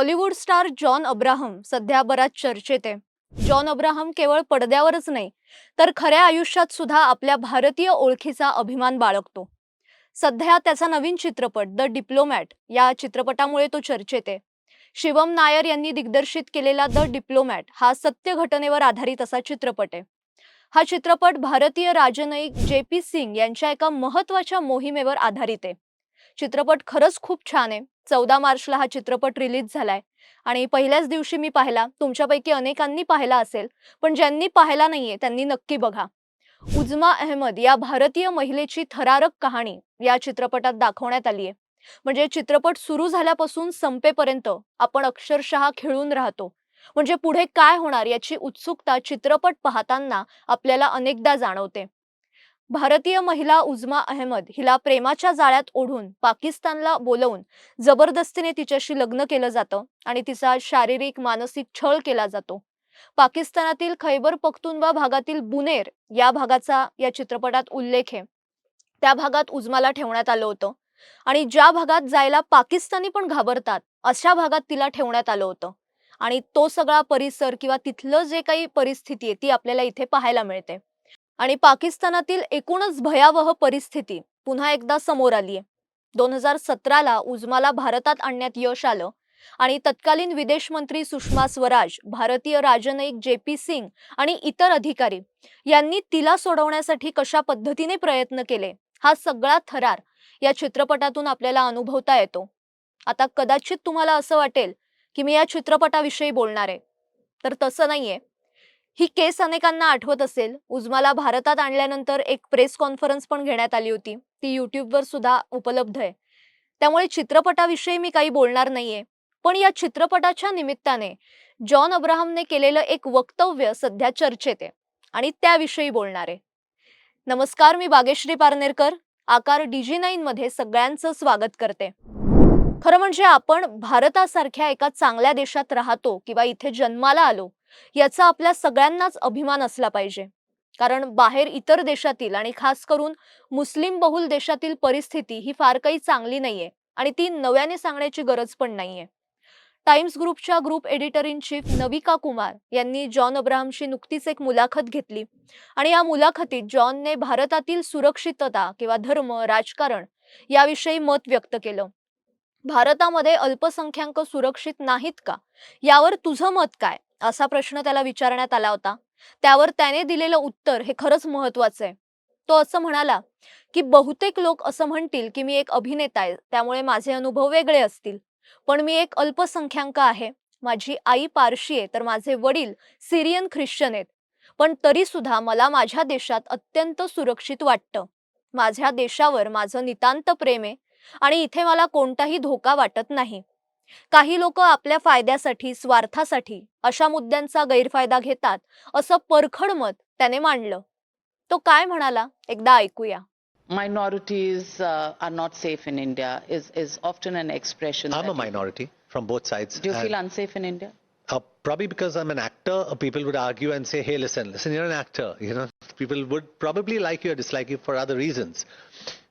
Bollywood star John Abraham सध्या बराच चर्चेत आहे. जॉन अब्राहम केवळ पडद्यावरच नाही तर खऱ्या आयुष्यात सुद्धा आपल्या भारतीय ओळखीचा अभिमान बाळगतो. सध्या त्याचा नवीन चित्रपट द डिप्लोमॅट या चित्रपटामुळे तो चर्चेत आहे. शिवम नायर यांनी दिग्दर्शित केलेला द डिप्लोमॅट हा सत्य घटनेवर आधारित असा चित्रपट आहे. हा चित्रपट भारतीय राजनयिक जे पी सिंग यांच्या एका महत्त्वाच्या मोहिमेवर आधारित आहे. चित्रपट खरंच खूप छान आहे. चौदा मार्चला हा चित्रपट रिलीज झालाय. आणि पहिल्याच दिवशी मी पाहिला. तुमच्यापैकी अनेकांनी पाहिला असेल पण ज्यांनी पाहिला नाहीये त्यांनी नक्की बघा. उजमा अहमद या भारतीय महिलेची थरारक कहाणी या चित्रपटात दाखवण्यात आली आहे. म्हणजे चित्रपट सुरू झाल्यापासून संपेपर्यंत आपण अक्षरशः खिळून राहतो. म्हणजे पुढे काय होणार याची उत्सुकता चित्रपट पाहताना आपल्याला अनेकदा जाणवते. भारतीय महिला उजमा अहमद हिला प्रेमाच्या जाळ्यात ओढून पाकिस्तानला बोलवून जबरदस्तीने तिच्याशी लग्न केलं जातं आणि तिचा शारीरिक मानसिक छळ केला जातो. पाकिस्तानातील खैबर पख्तुनवा भागातील बुनेर या भागाचा या चित्रपटात उल्लेख आहे. त्या भागात उजमाला ठेवण्यात आलं होतं आणि ज्या भागात जायला पाकिस्तानी पण घाबरतात अशा भागात तिला ठेवण्यात आलं होतं. आणि तो सगळा परिसर किंवा तिथलं जे काही परिस्थिती आहे ती आपल्याला इथे पाहायला मिळते. आणि पाकिस्तानातील एकूणच भयावह परिस्थिती पुन्हा एकदा समोर आली आहे दोन हजार सतराला उजमाला भारतात आणण्यात यश आलं आणि तत्कालीन विदेश मंत्री सुषमा स्वराज भारतीय राजनयिक जे पी सिंग आणि इतर अधिकारी यांनी तिला सोडवण्यासाठी कशा पद्धतीने प्रयत्न केले हा सगळा थरार या चित्रपटातून आपल्याला अनुभवता येतो. आता कदाचित तुम्हाला असं वाटेल की मी या चित्रपटाविषयी बोलणार आहे. तर तसं नाहीये. ही केस अनेकांना आठवत असेल. उजमाला भारतात आणल्यानंतर एक प्रेस कॉन्फरन्स पण घेण्यात आली होती. ती युट्यूबवर सुद्धा उपलब्ध आहे. त्यामुळे चित्रपटाविषयी मी काही बोलणार नाहीये. पण या चित्रपटाच्या निमित्ताने जॉन अब्राहमने केलेलं एक वक्तव्य सध्या चर्चेत आहे आणि त्याविषयी बोलणार आहे. नमस्कार मी बागेश्री पारनेरकर आकार डीजी नाईन मध्ये सगळ्यांचं स्वागत करते. खरं म्हणजे आपण भारतासारख्या एका चांगल्या देशात राहतो किंवा इथे जन्माला आलो याचा आपल्या सगळ्यांनाच अभिमान असला पाहिजे. कारण बाहेर इतर देशातील आणि खास करून मुस्लिम बहुल देशातील परिस्थिती ही फार काही चांगली नाहीये आणि ती नव्याने सांगण्याची गरज पण नाहीये. टाइम्स ग्रुपच्या group editor in chief Navika Kumar यांनी जॉन अब्राहमशी नुकतीच एक मुलाखत घेतली आणि या मुलाखतीत जॉनने भारतातील सुरक्षितता किंवा धर्म राजकारण याविषयी मत व्यक्त केलं. भारतामध्ये अल्पसंख्याक सुरक्षित नाहीत का? यावर तुझं मत काय? असा प्रश्न त्याला विचारण्यात आला होता. त्यावर त्याने दिलेलं उत्तर हे खरंच महत्वाचं आहे. तो असं म्हणाला की बहुतेक लोक असं म्हणतील की मी एक अभिनेता आहे त्यामुळे माझे अनुभव वेगळे असतील. पण मी एक अल्पसंख्याक आहे. माझी आई पारशी आहे तर माझे वडील सिरियन ख्रिश्चन आहेत. पण तरी सुद्धा मला माझ्या देशात अत्यंत सुरक्षित वाटतं. माझ्या देशावर माझं नितांत प्रेम आहे आणि इथे मला कोणताही धोका वाटत नाही. काही लोक आपल्या फायद्यासाठी स्वार्थासाठी अशा मुद्द्यांचा गैरफायदा घेतात असं परखड मत त्याने मांडलं तो काय म्हणाला एकदा ऐकूया minorities uh, are not safe in India is, is often an expression. I'm a minority from both sides. Do you feel unsafe in India? uh, probably because I'm an actor, uh, people would argue and say, "Hey, listen, listen, you're an actor." You know, people would probably like you or dislike you for other reasons.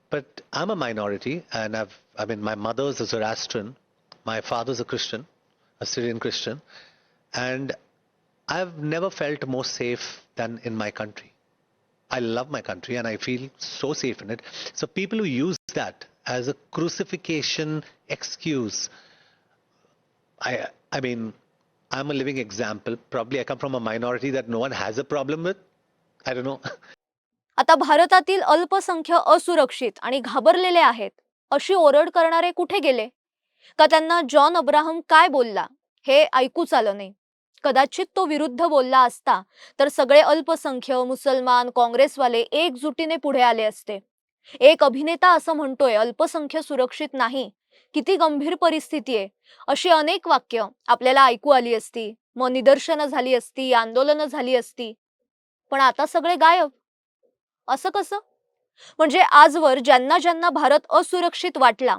But I'm a minority, and I've, I mean, my mother's a Zoroastrian, my father's a Christian, a Syrian Christian, and I've never felt more safe than in my country. I love my country and I feel so safe in it. So people who use that as a crucifixion excuse, I I mean, I'm a living example. Probably I come from a minority that no one has a problem with. I don't know. आता भारतातील अल्पसंख्य असुरक्षित आणि घाबरलेले आहेत अशी ओरड करणारे कुठे गेले का त्यांना जॉन अब्राहम काय बोलला? हे ऐकूच आलं नाही. कदाचित तो विरुद्ध बोलला असता तर सगळे अल्पसंख्य मुसलमान काँग्रेसवाले एकजुटीने पुढे आले असते. एक अभिनेता असं म्हणतोय अल्पसंख्य सुरक्षित नाही. किती गंभीर परिस्थिती आहे. अशी अनेक वाक्य आपल्याला ऐकू आली असती. मग निदर्शनं झाली असती आंदोलनं झाली असती. पण आता सगळे गायब. असं कसं? म्हणजे आजवर ज्यांना ज्यांना भारत असुरक्षित वाटला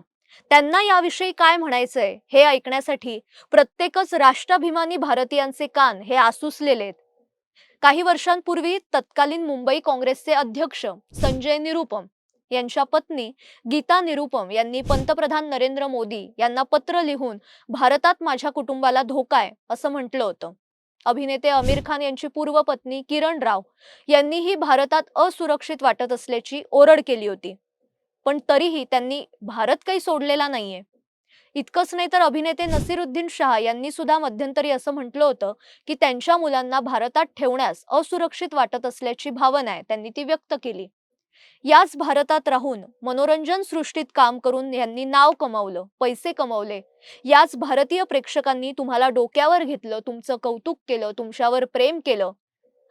त्यांना याविषयी काय म्हणायचंय हे ऐकण्यासाठी प्रत्येकच राष्ट्राभिमानी भारतीयांचे कान हे आसुसलेले आहेत. काही वर्षांपूर्वी तत्कालीन मुंबई काँग्रेसचे अध्यक्ष संजय निरुपम यांच्या पत्नी गीता निरुपम यांनी पंतप्रधान नरेंद्र मोदी यांना पत्र लिहून भारतात माझ्या कुटुंबाला धोका आहे असं म्हटलं होतं. अभिनेते आमिर खान यांची पूर्व पत्नी किरण राव यांनीही भारतात असुरक्षित वाटत असल्याची ओरड केली होती. पण तरीही त्यांनी भारत काही सोडलेला नाहीये. इतकंच नाही तर अभिनेते नसीरुद्दीन शाह यांनी सुद्धा मध्यंतरी असं म्हटलं होतं की त्यांच्या मुलांना भारतात ठेवण्यास असुरक्षित वाटत असल्याची भावना आहे त्यांनी ती व्यक्त केली. याच भारतात राहून मनोरंजन सृष्टीत काम करून यांनी नाव कमावलं पैसे कमवले. याच भारतीय प्रेक्षकांनी तुम्हाला डोक्यावर घेतलं तुमचं कौतुक केलं तुमच्यावर प्रेम केलं.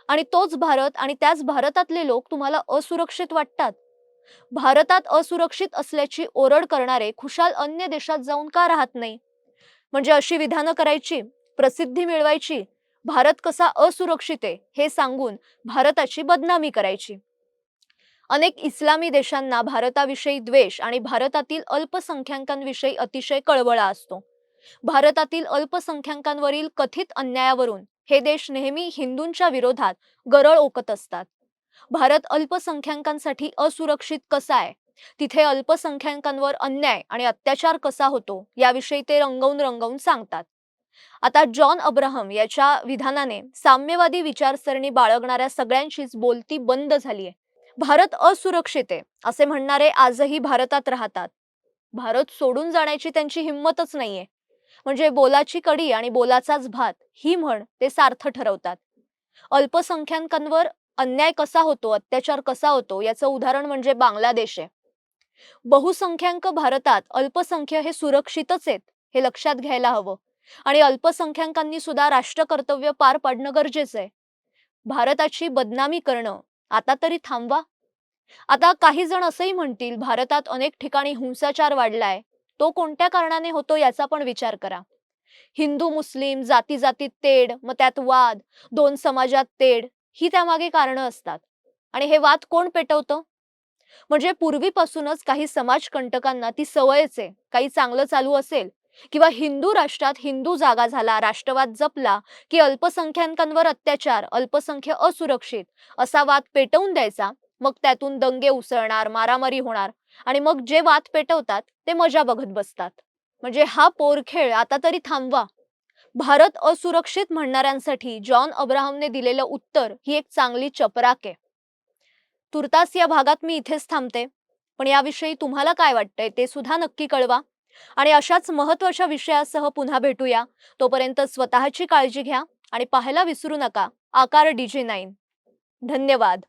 आणि तोच भारत आणि त्याच भारतातले लोक तुम्हाला असुरक्षित वाटतात. भारतात असुरक्षित असल्याची ओरड करणारे खुशाल अन्य देशात जाऊन का राहत नाही? म्हणजे अशी विधानं करायची प्रसिद्धी मिळवायची भारत कसा असुरक्षित आहे हे सांगून भारताची बदनामी करायची. अनेक इस्लामी देशांना भारताविषयी द्वेष आणि भारतातील अल्पसंख्याकांविषयी अतिशय कळवळा असतो. भारतातील अल्पसंख्याकांवरील कथित अन्यायावरून हे देश नेहमी हिंदूंच्या विरोधात गरळ ओकत असतात. भारत अल्पसंख्याकांसाठी असुरक्षित कसा आहे? तिथे अल्पसंख्याकांवर अन्याय आणि अत्याचार कसा होतो? याविषयी ते रंगवून रंगवून सांगतात. आता जॉन अब्राहम याच्या विधानाने साम्यवादी विचारसरणी बाळगणाऱ्या सगळ्यांचीच बोलती बंद झालीय भारत असुरक्षित आहे असे म्हणणारे आजही भारतात राहतात. भारत सोडून जाण्याची त्यांची हिंमतच नाहीये. म्हणजे बोलाची कडी आणि बोलाचाच भात ही म्हण ते सार्थ ठरवतात. अल्पसंख्याकांवर अन्याय कसा होतो अत्याचार कसा होतो याचं उदाहरण म्हणजे बांगलादेश आहे. बहुसंख्याक भारतात अल्पसंख्य हे सुरक्षितच आहेत हे लक्षात घ्यायला हवं. आणि अल्पसंख्याकांनी सुद्धा राष्ट्रकर्तव्य पार पाडणं गरजेचं आहे. भारताची बदनामी करणं आता तरी थांबवा. आता काही जण असंही म्हणतील भारतात अनेक ठिकाणी हिंसाचार वाढलाय तो कोणत्या कारणाने होतो याचा पण विचार करा. हिंदू मुस्लिम जाती जातीत तेढ मग त्यात वाद दोन समाजात तेढ ही त्यामागे कारणं असतात. आणि हे वाद कोण पेटवतं? म्हणजे पूर्वीपासूनच काही समाजकंटकांना ती सवयच आहे. काही चांगलं चालू असेल किंवा हिंदू राष्ट्रात हिंदू जागा झाला राष्ट्रवाद जपला की अल्पसंख्याकांवर अत्याचार अल्पसंख्य असुरक्षित असा वाद पेटवून द्यायचा मग त्यातून दंगे उसळणार मारामारी होणार आणि मग जे वाद पेटवतात ते मजा बघत बसतात. म्हणजे हा पोरखेळ आता तरी थांबवा. भारत असुरक्षित म्हणणाऱ्यांसाठी जॉन अब्राहमने दिलेलं उत्तर ही एक चांगली चपराक आहे. तुर्तास या भागात मी इथेच थांबते पण याविषयी तुम्हाला काय वाटतंय ते सुद्धा नक्की कळवा. आणि अशाच महत्त्वाच्या विषयासह पुन्हा भेटूया. तोपर्यंत स्वतःची काळजी घ्या आणि पाहायला विसरू नका. आकार डीजे नाईन. धन्यवाद.